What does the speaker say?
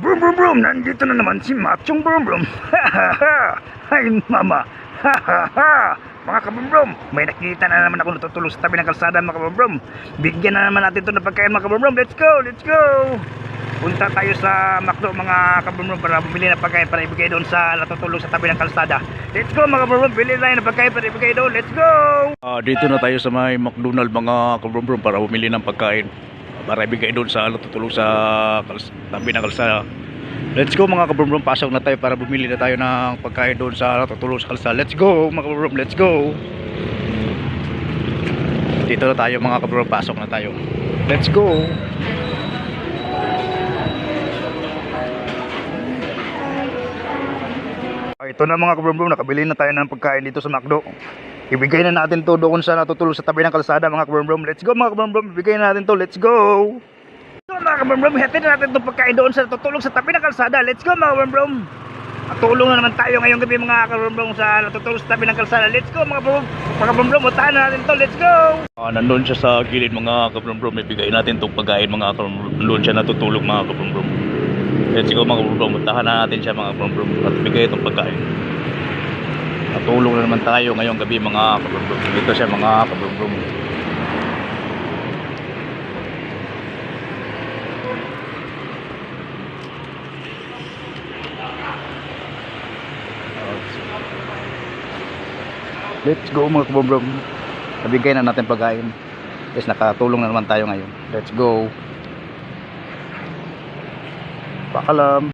Brum brum brum, nandito na naman si Machong Brum Brum. Ha ha ha! Hi mama! Ha ha ha! Mga kabrum may nakita na naman ako natutulog sa tabi ng kalsada mga kabrum Bigyan na naman natin ito ng pagkain mga kabrum Let's go! Let's go! Punta tayo sa McDo mga kabrum para bumili ng pagkain para ibigay doon sa natutulog sa tabi ng kalsada. Let's go mga kabrum Bili tayo ng pagkain para ibigay doon. Let's go! Ah, dito na tayo sa may McDonald mga kabrum para bumili ng pagkain para ibigay doon sa natutulog sa kals- tabi ng kalsada. Let's go mga kabrum pasok na tayo para bumili na tayo ng pagkain doon sa natutulog sa kalsada. Let's go mga kabrum, let's go. Dito na tayo mga kabrum, pasok na tayo. Let's go. Ah, Ito na mga kabrum nakabili na tayo ng pagkain dito sa McDo. Ibigay na natin to doon sa natutulog sa tabi ng kalsada mga kabrum Let's go mga kabrum ibigay na natin to. Let's go! So mga kabrum hatid na natin itong pagkain doon sa natutulog sa tabi ng kalsada. Let's go mga kabrum Tulong na naman tayo ngayong gabi mga kabrum sa natutulog sa tabi ng kalsada. Let's go mga kabrum Mga utahan na natin to. Let's go! Ah, nandun siya sa gilid mga kabrum ibigay natin itong pagkain mga kabrum Nandun siya natutulog mga kabrum Let's go mga kabrum Puntahan na natin siya mga kabrum At bigay itong pagkain Natulong na naman tayo ngayong gabi mga kabrum Ito siya mga kabrum Let's go mga kabrum Nabigay na natin pagkain. Yes, nakatulong na naman tayo ngayon. Let's go. Pakalam